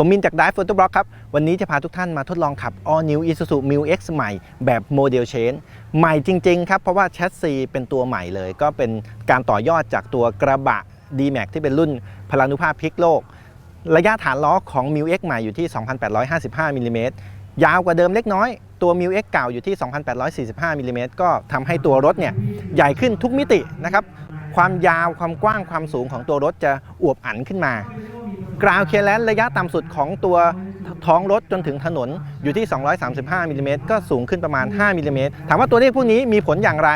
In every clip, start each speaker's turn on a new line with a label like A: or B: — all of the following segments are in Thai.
A: ผมมินจาก Dive Photo Blog ครับ วันนี้จะพาทุกท่านมาทดลองขับ All New Isuzu Mu X ใหม่แบบโมเดลเชนใหม่จริง ๆ ครับ เพราะว่าแชสซีเป็นตัวใหม่เลย ก็เป็นการต่อยอดจากตัวกระบะ D-Max ที่เป็นรุ่นพลานุภาพพลิกโลก ระยะฐานล้อของ Mu X ใหม่อยู่ที่ 2,855มิลลิเมตรยาวกว่าเดิมเล็กน้อยตัว Mu X เก่าอยู่ที่ 2,845มิลลิเมตรก็ทำให้ตัวรถเนี่ยใหญ่ขึ้นทุกมิตินะครับ ความยาวความกว้างความสูงของตัวรถจะอวบอันขึ้นมา กราวเคลียร์ระยะต่ำสุดของตัวท้องรถจนถึงถนนอยู่ที่ 235มิลลิเมตรก็สูงขึ้นประมาณ 5มิลลิเมตรถามว่าตัวเลขพวกนี้มีผลอย่างไร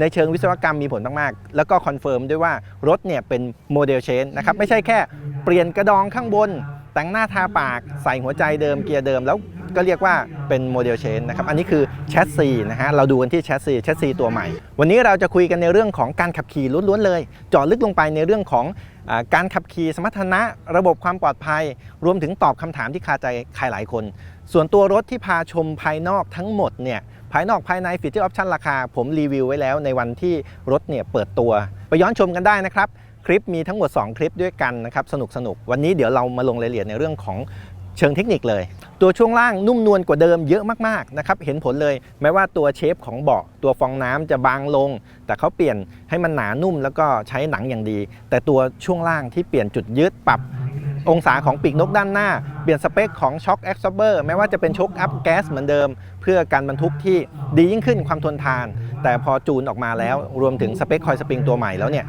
A: ในเชิงวิศวกรรมมีผลมากๆ แล้วก็คอนเฟิร์มด้วยว่ารถเนี่ยเป็นโมเดลเชนนะครับไม่ใช่แค่เปลี่ยนกระดองข้างบน แต่งหน้าทาปากใส่หัวใจเดิมเกียร์เดิมแล้ว ก็เรียกว่าเป็นโมเดลเชนนะครับอันนี้คือแชสซีนะฮะเราดูกันที่แชสซีแชสซีตัวใหม่ วันนี้เราจะคุยกันในเรื่องของการขับขี่ล้วนๆเลยเจาะลึกลงไปในเรื่องของอการขับขี่สมรรถนะระบบความปลอดภัย รวมถึงตอบคำถามที่คาใจใครหลายคน ส่วนตัวรถที่พาชมภายนอกทั้งหมดเนี่ยภายนอกภายในฟีเจอร์ออปชันราคา ผมรีวิวไว้แล้วในวันที่รถเนี่ยเปิดตัว ไปย้อนชมกันได้นะครับ คลิปมีทั้งหมด 2 คลิปด้วยกันนะครับ สนุกสนุกวันนี้เดี๋ยวเรามาลงรายละเอียดในเรื่องของ เชิงเทคนิคเลย ตัวช่วงล่างนุ่มนวลกว่าเดิมเยอะมากๆนะครับเห็นผลเลยแม้ว่าตัวเชฟของเบาะตัวฟองน้ำจะบางลง แต่เขาเปลี่ยนให้มันหนานุ่มแล้วก็ใช้หนังอย่างดี แต่ตัวช่วงล่างที่เปลี่ยนจุดยึดปรับองศาของปีกนกด้านหน้า เปลี่ยนสเปคของช็อคแอ s ซอ b เบอร์แม้ว่าจะเป็นช็อคอัพแก๊สเหมือนเดิม เพื่อการบรรทุกที่ดียิ่งขึ้นความทนทาน แต่พอจูนออกมาแล้ว รวมถึงสเปคคอยสปริงตัวใหม่แล้วเนี่ย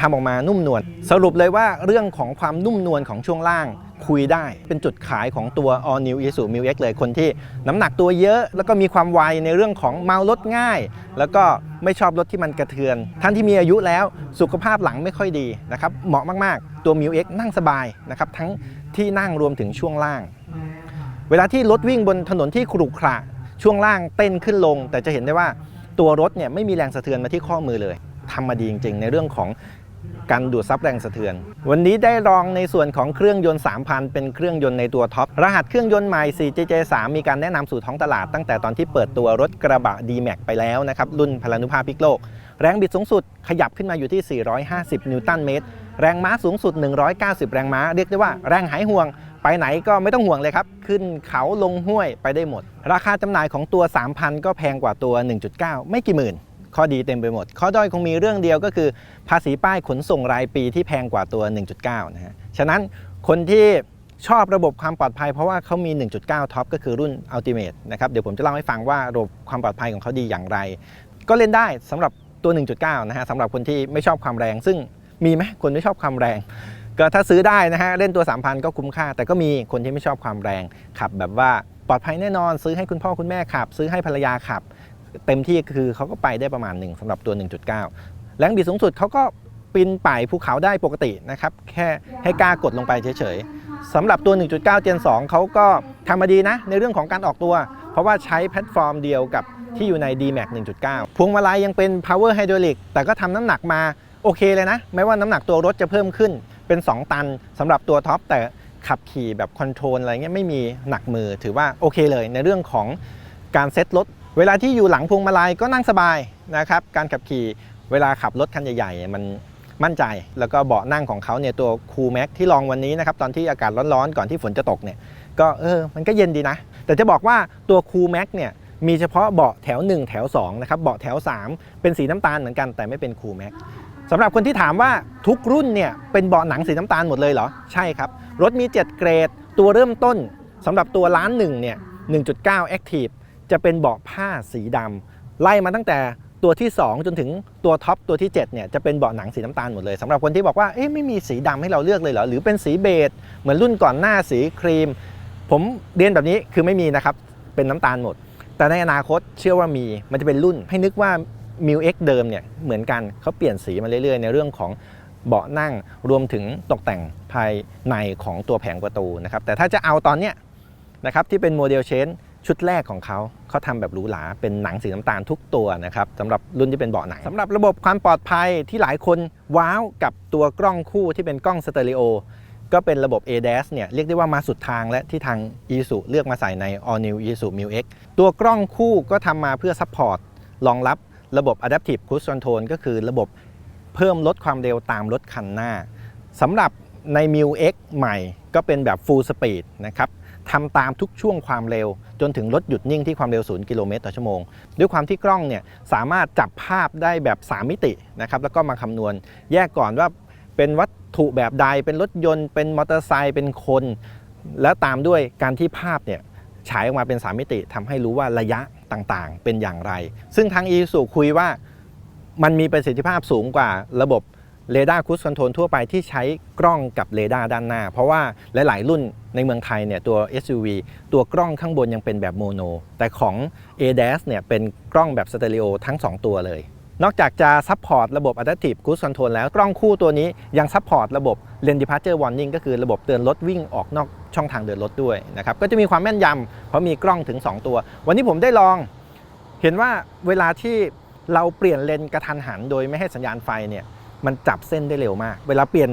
A: ทำออกมานุ่มนวลสรุปเลยว่าเรื่องของความนุ่มนวลของช่วงล่าง คุยได้ เป็นจุดขายของตัว All New Isuzu Mu X เลยคนที่น้ำหนักตัวเยอะ แล้วก็มีความไวในเรื่องของเมารถง่าย แล้วก็ไม่ชอบรถที่มันกระเทือน ท่านที่มีอายุแล้วสุขภาพหลังไม่ค่อยดีนะครับเหมาะมากๆ ตัว Mu X นั่งสบายนะครับทั้งที่นั่งรวมถึงช่วงล่าง เวลาที่รถวิ่งบนถนนที่ขรุขระช่วงล่างเต้นขึ้นลง แต่จะเห็นได้ว่าตัวรถเนี่ยไม่มีแรงสะเทือนมาที่ข้อมือเลยทำมาดีจริง ๆ ในเรื่องของ การดูดซับแรงสะเทือน วันนี้ได้ลองในส่วนของเครื่องยนต์ 3,000 เป็นเครื่องยนต์ในตัวท็อป รหัสเครื่องยนต์ใหม่ 4JJ3 มีการแนะนำสู่ท้องตลาดตั้งแต่ตอนที่เปิดตัวรถกระบะ D-Max ไปแล้วนะครับรุ่นพลานุภาพพิกโลก แรงบิดสูงสุดขยับขึ้นมาอยู่ที่ 450 นิวตันเมตร แรงม้าสูงสุด 190 แรงม้า เรียกได้ว่าแรงหายห่วง ไปไหนก็ไม่ต้องห่วงเลยครับ ขึ้นเขาลงห้วยไปได้หมด ราคาจำหน่ายของตัว 3,000 ก็แพงกว่าตัว 1.9 ไม่กี่หมื่น ข้อดีเต็มไปหมด ข้อด้อยคงมีเรื่องเดียวก็คือ ภาษีป้ายขนส่งรายปีที่แพงกว่าตัว 1.9 นะฮะ ฉะนั้นคนที่ชอบระบบความปลอดภัยเพราะว่าเขามี 1.9 ท็อปก็คือรุ่น Ultimate นะครับ เดี๋ยวผมจะเล่าให้ฟังว่าระบบความปลอดภัยของเขาดีอย่างไร ก็เล่นได้สำหรับตัว 1.9 นะฮะสำหรับคนที่ไม่ชอบความแรง ซึ่งมีไหมคนไม่ชอบความแรง ก็ถ้าซื้อได้นะฮะเล่นตัว 3,000 ก็คุ้มค่า แต่ก็มีคนที่ไม่ชอบความแรงขับแบบว่าปลอดภัยแน่นอน ซื้อให้คุณพ่อคุณแม่ขับ ซื้อให้ภรรยาขับ เต็มที่คือเขาก็ไปได้ประมาณหนึ่งสำหรับตัว 1.9 แรงบิดสูงสุดเขาก็ปีนป่ายภูเขาได้ปกตินะครับ แค่ให้กล้ากดลงไปเฉยๆสำหรับตัว 1.9 Gen 2เขาก็ทำมาดีนะ ในเรื่องของการออกตัว เพราะว่าใช้แพลตฟอร์มเดียวกับที่อยู่ใน D-Max 1.9 พวงมาลัยยังเป็น Power Hydraulic แต่ก็ทำน้ำหนักมาโอเคเลยนะ แม้ว่าน้ำหนักตัวรถจะเพิ่มขึ้นเป็น 2 ตันสำหรับตัวท็อปแต่ขับขี่แบบคอนโทรลอะไรเงี้ยไม่มีหนักมือถือว่าโอเคเลยในเรื่องของการเซ็ตรถ เวลาที่อยู่หลังพวงมาลัยก็นั่งสบายนะครับ การขับขี่เวลาขับรถคันใหญ่ๆ มันมั่นใจ แล้วก็เบาะนั่งของเขาเนี่ยตัวคูลแม็กที่ลองวันนี้นะครับตอนที่อากาศร้อนๆ ก่อนที่ฝนจะตกเนี่ยก็เออมันก็เย็นดีนะ แต่จะบอกว่าตัวคูลแม็กเนี่ยมีเฉพาะเบาะแถว 1 แถว2นะครับเบาะแถว 3 เป็นสีน้ำตาลเหมือนกันแต่ไม่เป็นคูลแม็กสำหรับคนที่ถามว่าทุกรุ่นเนี่ยเป็นเบาะหนังสีน้ำตาลหมดเลยเหรอ ใช่ครับ รถมี 7 เกรด ตัวเริ่มต้นสำหรับตัวล้านหนึ่งเนี่ย1.9 Active จะเป็นเบาะผ้าสีดำไล่มาตั้งแต่ตัวที่ 2 จนถึงตัวท็อปตัวที่7เนี่ยจะเป็นเบาะหนังสีน้ำตาลหมดเลยสำหรับคนที่บอกว่าเอ๊ะไม่มีสีดำให้เราเลือกเลยเหรอหรือเป็นสีเบจเหมือนรุ่นก่อนหน้าสีครีม ผมเรียนแบบนี้คือไม่มีนะครับเป็นน้ำตาลหมด แต่ในอนาคตเชื่อว่ามีมันจะเป็นรุ่นให้นึกว่า m ิ X เดิมเนี่ยเหมือนกันเขาเปลี่ยนสีมาเรื่อยๆ ในเรื่องของเบาะนั่งรวมถึงตกแต่งภายในของตัวแผงประตูนะครับแต่ถ้าจะเอาตอนเนี้ยนะครับที่เป็นโมเดลเชน ชุดแรกของเขาเขาทำแบบหรูหราเป็นหนังสีน้ำตาลทุกตัวนะครับสำหรับรุ่นที่เป็นเบาะหนังสำหรับระบบความปลอดภัยที่หลายคนว้าวกับตัวกล้องคู่ที่เป็นกล้องสเตอริโอก็เป็นระบบ ADAS เนี่ยเรียกได้ว่ามาสุดทางและที่ทาง i s u เลือกมาใส่ใน All New Isuzu Mu X ตัวกล้องคู่ก็ทำมาเพื่อซัพพอร์ตรองรับระบบ Adaptive Cruise Control ก็คือระบบเพิ่มลดความเร็วตามรถคันหน้าสำหรับใน m ิ u X ใหม่ก็เป็นแบบ Full Speed นะครับ ทำตามทุกช่วงความเร็ว จนถึงรถหยุดนิ่งที่ความเร็ว 0 กิโลเมตรต่อชั่วโมง ด้วยความที่กล้องเนี่ยสามารถจับภาพได้แบบ 3 มิตินะครับแล้วก็มาคำนวณ แยกก่อนว่าเป็นวัตถุแบบใดเป็นรถยนต์ เป็นมอเตอร์ไซค์เป็นคน แล้วตามด้วยการที่ภาพเนี่ยฉายออกมาเป็น 3 มิติทำให้รู้ว่าระยะต่างๆ เป็นอย่างไร ซึ่งทาง e s u คุยว่ามันมีประสิทธิภาพสูงกว่าระบบ เรดาร์คูสคอนโทรลทั่วไปที่ใช้กล้องกับเรดาร์ด้านหน้า เพราะว่าหลาย ๆ รุ่นในเมืองไทยเนี่ยตัว SUV ตัวกล้องข้างบนยังเป็นแบบโมโน แต่ของ ADAS เนี่ยเป็นกล้องแบบสเตอริโอทั้ง 2 ตัวเลย นอกจากจะซัพพอร์ตระบบ Adaptive Cruise Control แล้วกล้องคู่ตัวนี้ยังซัพพอร์ตระบบ Lane Departure Warning ก็คือระบบเตือนรถวิ่งออกนอกช่องทางเดินรถด้วยนะครับก็จะมีความแม่นยำเพราะมีกล้องถึง 2 ตัว วันนี้ผมได้ลอง เห็นว่าเวลาที่เราเปลี่ยนเลนกระทันหัน โดยไม่ให้สัญญาณไฟเนี่ย มันจับเส้นได้เร็วมาก เวลาเปลี่ยน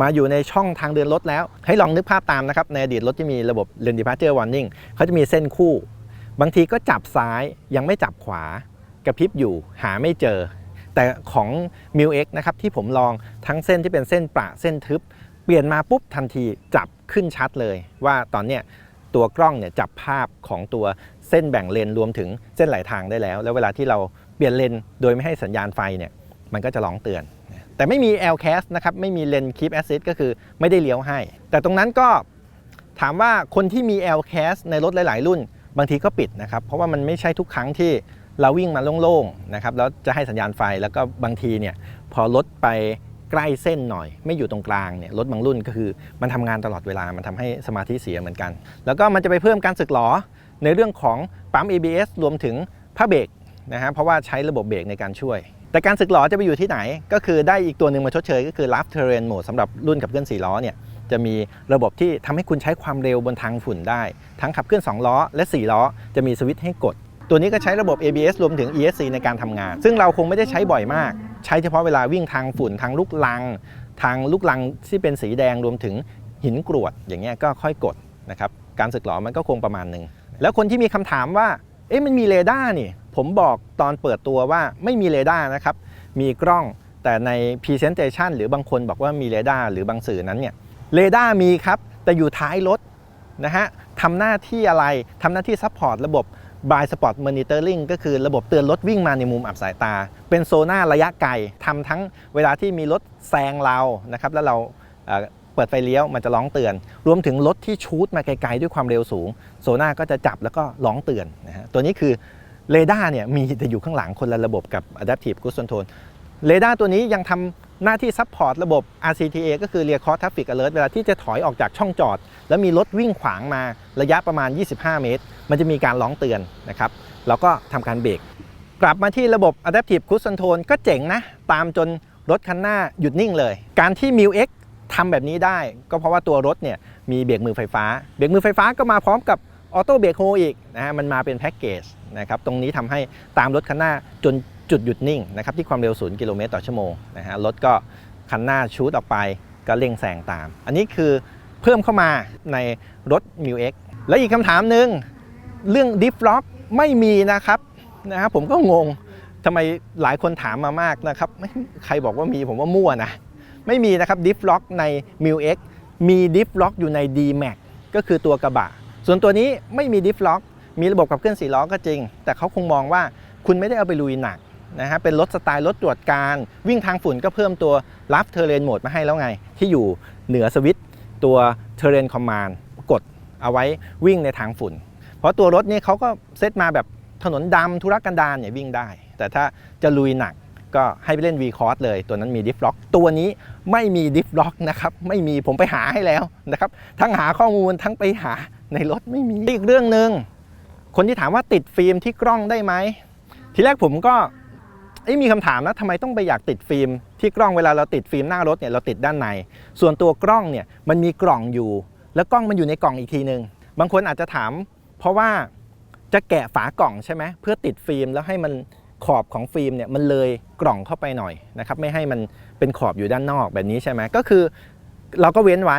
A: มาอยู่ในช่องทางเดินรถแล้ว ให้ลองนึกภาพตามนะครับ ในอดีตรถที่มีระบบ Lane Departure Warning เขาจะมีเส้นคู่ บางทีก็จับซ้ายยังไม่จับขวากระพริบอยู่หาไม่เจอ แต่ของ m ิ X นะครับที่ผมลองทั้งเส้นที่เป็นเส้นประเส้นทึบ เปลี่ยนมาปุ๊บทันทีจับขึ้นชัดเลย ว่าตอนเนี้ยตัวกล้องเนี่ยจับภาพของตัวเส้นแบ่งเลนรวมถึงเส้นไหลทางได้แล้ว แล้วเวลาที่เราเปลี่ยนเลนโดยไม่ให้สัญญาณไฟเนี่ยมันก็จะร้องเตือน แต่ไม่มี LCAS นะครับไม่มีเลน Keep Assist ก็คือไม่ได้เลี้ยวให้ แต่ตรงนั้นก็ถามว่าคนที่มี LCAS ในรถหลาย ๆ รุ่น บางทีก็ปิดนะครับเพราะว่ามันไม่ใช่ทุกครั้งที่เราวิ่งมาโล่งๆนะครับแล้วจะให้สัญญาณไฟแล้วก็บางทีเนี่ยพอรถไปใกล้เส้นหน่อย ไม่อยู่ตรงกลางเนี่ยรถบางรุ่นก็คือมันทำงานตลอดเวลามันทำให้สมาธิเสียเหมือนกัน แล้วก็มันจะไปเพิ่มการสึกหรอในเรื่องของปั๊ม ABS รวมถึงผ้าเบรกนะฮะเพราะว่าใช้ระบบเบรกในการช่วย แต่การสึกหรอจะไปอยู่ที่ไหน ก็คือได้อีกตัวหนึ่งมาชดเชย ก็คือ Rough Terrain Mode สำหรับรุ่นขับเคลื่อน4ล้อเนี่ยจะมีระบบที่ทำให้คุณใช้ความเร็วบนทางฝุ่นได้ ทั้งขับเคลื่อน 2 ล้อ และ 4 ล้อ จะมีสวิตช์ให้กด ตัวนี้ก็ใช้ระบบ ABS รวมถึง ESC ในการทำงาน ซึ่งเราคงไม่ได้ใช้บ่อยมาก ใช้เฉพาะเวลาวิ่งทางฝุ่นทางลูกลัง ทางลูกลังที่เป็นสีแดงรวมถึงหินกรวด อย่างเงี้ยก็ค่อยกดนะครับการสึกหรอมันก็คงประมาณหนึ่งแล้วคนที่มีคำถามว่าเอ๊ะมันมีเรดาร์นี่ ผมบอกตอนเปิดตัวว่าไม่มีเรดาร์นะครับ มีกล้องแต่ใน Presentation หรือบางคนบอกว่ามีเรดาร์หรือบางสื่อนั้นเนี่ยเรดาร์มีครับ แต่อยู่ท้ายรถนะฮะทำหน้าที่อะไรทำหน้าที่ซัพพอร์ตระบบ by spot monitoring ก็คือระบบเตือนรถวิ่งมาในมุมอับสายตา เป็นโซน่าระยะไกลทำทั้งเวลาที่มีรถแซงเรานะครับแล้วเราเปิดไฟเลี้ยวมันจะร้องเตือน รวมถึงรถที่ชูดมาไกลๆด้วยความเร็วสูง โซน่าก็จะจับแล้วก็ร้องเตือนนะฮะตัวนี้คือ เรดาร์เนี่ยมีแต่อยู่ข้างหลังคนละระบบกับ Adaptive Cruise Control เรดาร์ตัวนี้ยังทำหน้าที่ซัพพอร์ตระบบ RCTA ก็คือ Rear Cross Traffic Alert เวลาที่จะถอยออกจากช่องจอด แล้วมีรถวิ่งขวางมาระยะประมาณ 25 เมตร มันจะมีการร้องเตือนนะครับแล้วก็ทำการเบรกกลับมาที่ระบบ Adaptive Cruise Control ก็เจ๋งนะ ตามจนรถคันหน้าหยุดนิ่งเลย การที่ m ิ X ทำแบบนี้ได้ ก็เพราะว่าตัวรถเนี่ยมีเบรกมือไฟฟ้า เบรกมือไฟฟ้าก็มาพร้อมกับ ออโต้เบรกโฮอีกนะฮะมันมาเป็นแพ็กเกจนะครับตรงนี้ทำให้ตามรถคันหน้าจนจุดหยุดนิ่งนะครับที่ความเร็ว 0 กิโลเมตรต่อชั่วโมงนะฮะรถก็คันหน้าชูดออกไปก็เร่งแซงตาม อันนี้คือเพิ่มเข้ามาในรถ m ิว X และอีกคำถามหนึ่งเรื่องดิฟล็อกไม่มีนะครับนะฮะผมก็งงทำไมหลายคนถามมามากนะครับไม่ใครบอกว่ามีผมว่ามั่วนะไม่มีนะครับดิฟล็อกใน m ิว X มีดิฟล็อกอยู่ใน D-Max ก็คือตัวกระบะ ส่วนตัวนี้ไม่มีดิฟล็อก มีระบบขับเคลื่อน4ล้อก็จริง แต่เขาคงมองว่าคุณไม่ได้เอาไปลุยหนักนะฮะเป็นรถสไตล์รถตรวจการ วิ่งทางฝุ่นก็เพิ่มตัวรับเทเลนโหมดมาให้แล้วไง ที่อยู่เหนือสวิตตัว Terrain Command กดเอาไว้วิ่งในทางฝุ่น เพราะตัวรถนี่เขาก็เซตมาแบบถนนดำธุรกันดารเนี่ยวิ่งได้ แต่ถ้าจะลุยหนักก็ให้ไปเล่น V c o s เลย ตัวนั้นมีดิฟล็อกตัวนี้ไม่มีดิฟล็อกนะครับ ไม่มีผมไปหาให้แล้วนะครับ ทั้งหาข้อมูลทั้งไปหา ในรถไม่มีอีกเรื่องหนึ่งคนที่ถามว่าติดฟิล์มที่กล้องได้ไหมทีแรกผมก็มีคำถามนะทำไมต้องไปอยากติดฟิล์มที่กล้องเวลาเราติดฟิล์มหน้ารถเนี่ยเราติดด้านใน ส่วนตัวกล้องเนี่ยมันมีกล่องอยู่ แล้วกล้องมันอยู่ในกล่องอีกทีหนึ่งบางคนอาจจะถาม เพราะว่าจะแกะฝากล่องใช่ไหมเพื่อติดฟิล์มแล้วให้มันขอบของฟิล์มเนี่ยมันเลยกล่องเข้าไปหน่อยนะครับไม่ให้มันเป็นขอบอยู่ด้านนอกแบบนี้ใช่ไหมก็คือเราก็เว้นไว้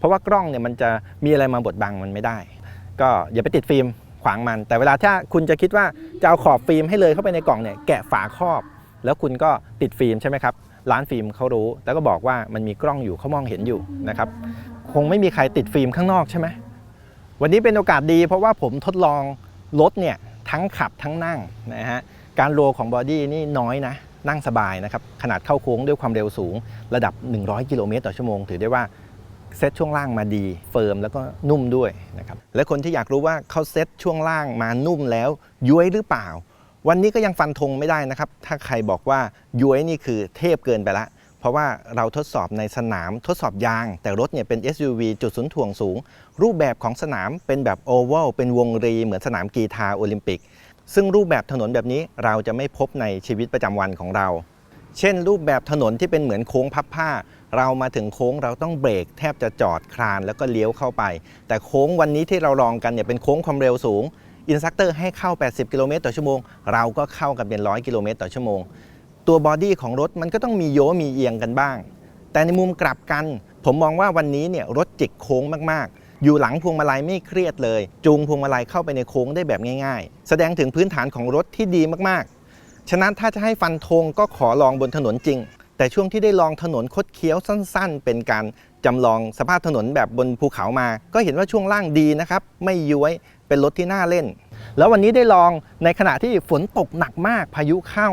A: เพราะว่ากล้องเนี่ยมันจะมีอะไรมาบดบังมันไม่ได้ ก็อย่าไปติดฟิล์มขวางมัน แต่เวลาถ้าคุณจะคิดว่าจะเอาขอบฟิล์มให้เลยเข้าไปในกล่องเนี่ยแกะฝาครอบ แล้วคุณก็ติดฟิล์มใช่ไหมครับร้านฟิล์มเขารู้ แล้วก็บอกว่ามันมีกล้องอยู่เขามองเห็นอยู่นะครับคงไม่มีใครติดฟิล์มข้างนอกใช่ไหมวันนี้เป็นโอกาสดี เพราะว่าผมทดลองรถเนี่ยทั้งขับทั้งนั่งนะฮะการโรลของบอดี้นี่น้อยนะนั่งสบายนะครับขนาดเข้าโค้งด้วยความเร็วสูง ระดับ 100 กิโลเมตรต่อชั่วโมง ถือได้ว่า เซตช่วงล่างมาดีเฟิร์มแล้วก็นุ่มด้วยนะครับและคนที่อยากรู้ว่าเขาเซตช่วงล่างมานุ่มแล้วย้วยหรือเปล่า วันนี้ก็ยังฟันธงไม่ได้นะครับ ถ้าใครบอกว่าย้วยนี่คือเทพเกินไปละ เพราะว่าเราทดสอบในสนามทดสอบยาง แต่รถเนี่ยเป็น SUV จุดศูนย์ถ่วงสูง รูปแบบของสนามเป็นแบบโอเวลเป็นวงรีเหมือนสนามกีฬาโอลิมปิก ซึ่งรูปแบบถนนแบบนี้เราจะไม่พบในชีวิตประจำวันของเรา เช่น รูปแบบถนนที่เป็นเหมือนโค้งพับผ้า เรามาถึงโค้งเราต้องเบรกแทบจะจอดคลานแล้วก็เลี้ยวเข้าไป แต่โค้งวันนี้ที่เราลองกันเนี่ยเป็นโค้งความเร็วสูงอินสตัคเตอร์ให้เข้า 80 กิโลเมตรต่อชั่วโมง เราก็เข้ากันเป็น 100 กิโลเมตรต่อชั่วโมง ตัวบอดี้ของรถมันก็ต้องมีโยมีเอียงกันบ้าง แต่ในมุมกลับกัน ผมมองว่าวันนี้เนี่ยรถจิกโค้งมากๆ อยู่หลังพวงมาลัยไม่เครียดเลย จูงพวงมาลัยเข้าไปในโค้งได้แบบง่ายๆ แสดงถึงพื้นฐานของรถที่ดีมากๆ ฉะนั้นถ้าจะให้ฟันธงก็ขอลองบนถนนจริง แต่ช่วงที่ได้ลองถนนคดเคี้ยวสั้น ๆ เป็นการจำลองสภาพถนนแบบบนภูเขามา ก็เห็นว่าช่วงล่างดีนะครับ ไม่ย้วยเป็นรถที่น่าเล่น แล้ววันนี้ได้ลองในขณะที่ฝนตกหนักมากพายุเข้า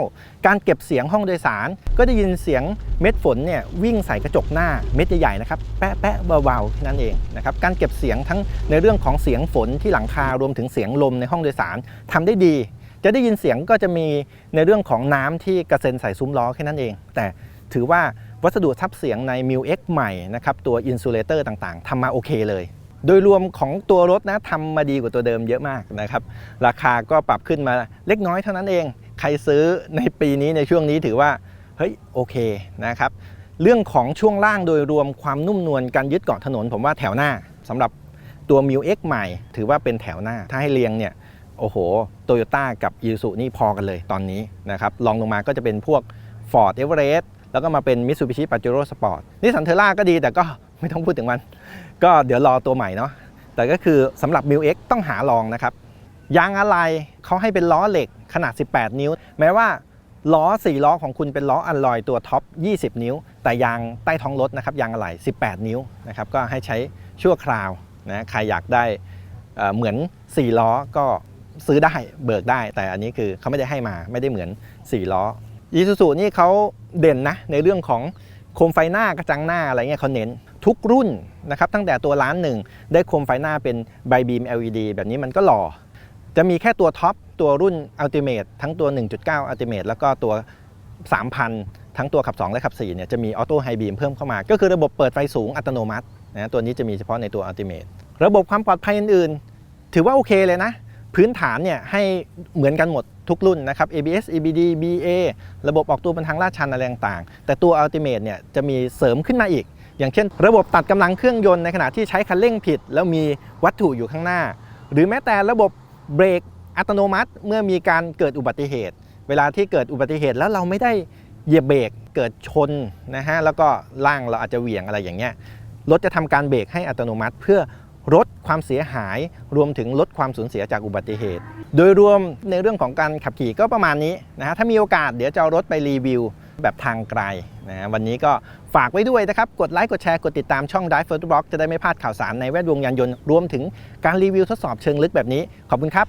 A: การเก็บเสียงห้องโดยสาร ก็ได้ยินเสียงเม็ดฝนเนี่ยวิ่งใส่กระจกหน้าเม็ดใหญ่ๆนะครับแปะแปะๆเบาๆแค่นั้นเองนะครับการเก็บเสียงทั้งในเรื่องของเสียงฝนที่หลังคารวมถึงเสียงลมในห้องโดยสารทำได้ดี จะได้ยินเสียงก็จะมีในเรื่องของน้ำที่กระเซ็นใส่ซุ้มล้อแค่นั้นเอง แต่ ถือว่าวัสดุทับเสียงใน m i l X ใหม่นะครับตัวอินซูเลเตอร์ต่างๆทำมาโอเคเลย โดยรวมของตัวรถนะทำมาดีกว่าตัวเดิมเยอะมากนะครับราคาก็ปรับขึ้นมาเล็กน้อยเท่านั้นเอง ใครซื้อในปีนี้ในช่วงนี้ถือว่าเฮ้ยโอเคนะครับเรื่องของช่วงล่างโดยรวมความนุ่มนวลการยึดเกาะถนน ผมว่าแถวหน้าสำหรับตัว m i l X ใหม่ ถือว่าเป็นแถวหน้า ถ้าให้เรียงเนี่ยโอ้โหโตโยต้ากับ i s u นี่พอกันเลยตอนนี้นะครับลองลงมาก็จะเป็นพวก Ford Everest แล้วก็มาเป็น Mitsubishi Pajero Sport นี่สันเทล่าก็ดีแต่ก็ไม่ต้องพูดถึงมัน ก็เดี๋ยวรอตัวใหม่เนาะแต่ก็คือสำหรับ m i l X ต้องหาลองนะครับยางอะไรเขาให้เป็นล้อเหล็กขนาด 18 นิ้ว แม้ว่าล้อ 4 ล้อของคุณเป็นล้ออัลลอยตัวท็อป 20 นิ้ว แต่ยางใต้ท้องรถนะครับยางอะไหล่18 นิ้วนะครับก็ให้ใช้ชั่วคราวนะใครอยากได้เเหมือน 4 ล้อก็ซื้อได้เบิกได้ แต่อันนี้คือเขาไม่ได้ให้มาไม่ได้เหมือน 4 ล้อ อีซูซูนี่เขาเด่นนะในเรื่องของโคมไฟหน้ากระจังหน้าอะไรเงี้ยเขาเน้นทุกรุ่นนะครับตั้งแต่ตัวล้านหนึ่งได้โคมไฟหน้าเป็นไบบีม LED แบบนี้มันก็หล่อ จะมีแค่ตัวท็อปตัวรุ่น Ultimate ทั้งตัว 1.9 Ultimate แล้วก็ตัว 3,000 ทั้งตัวขับ 2 และขับ4เนี่ยจะมีออโต้ไฮบีมเพิ่มเข้ามา ก็คือระบบเปิดไฟสูงอัตโนมัตินะตัวนี้จะมีเฉพาะในตัว Ultimate ระบบความปลอดภัยอื่นๆ ถือว่าโอเคเลยนะ พื้นฐานเนี่ยให้เหมือนกันหมดทุกรุ่นนะครับ ABS EBD BA ระบบออกตัวบนทางลาดชันอะไรต่างๆ แต่ตัว Ultimate เนี่ยจะมีเสริมขึ้นมาอีก อย่างเช่น ระบบตัดกำลังเครื่องยนต์ในขณะที่ใช้คันเร่งผิด แล้วมีวัตถุอยู่ข้างหน้า หรือแม้แต่ระบบเบรกอัตโนมัติเมื่อมีการเกิดอุบัติเหตุ เวลาที่เกิดอุบัติเหตุแล้วเราไม่ได้เหยียบเบรกเกิดชนนะฮะแล้วก็ล่างเราอาจจะเหวี่ยงอะไรอย่างเงี้ยรถจะทำการเบรกให้อัตโนมัติเพื่อ ลดความเสียหาย รวมถึงลดความสูญเสียจากอุบัติเหตุ โดยรวมในเรื่องของการขับขี่ก็ประมาณนี้นะฮะถ้ามีโอกาสเดี๋ยวจะเอารถไปรีวิวแบบทางไกลนะฮะวันนี้ก็ฝากไว้ด้วยนะครับ กดไลค์กดแชร์กดติดตามช่อง Drive First Block จะได้ไม่พลาดข่าวสารในแวดวงยานยนต์ รวมถึงการรีวิวทดสอบเชิงลึกแบบนี้ ขอบคุณครับ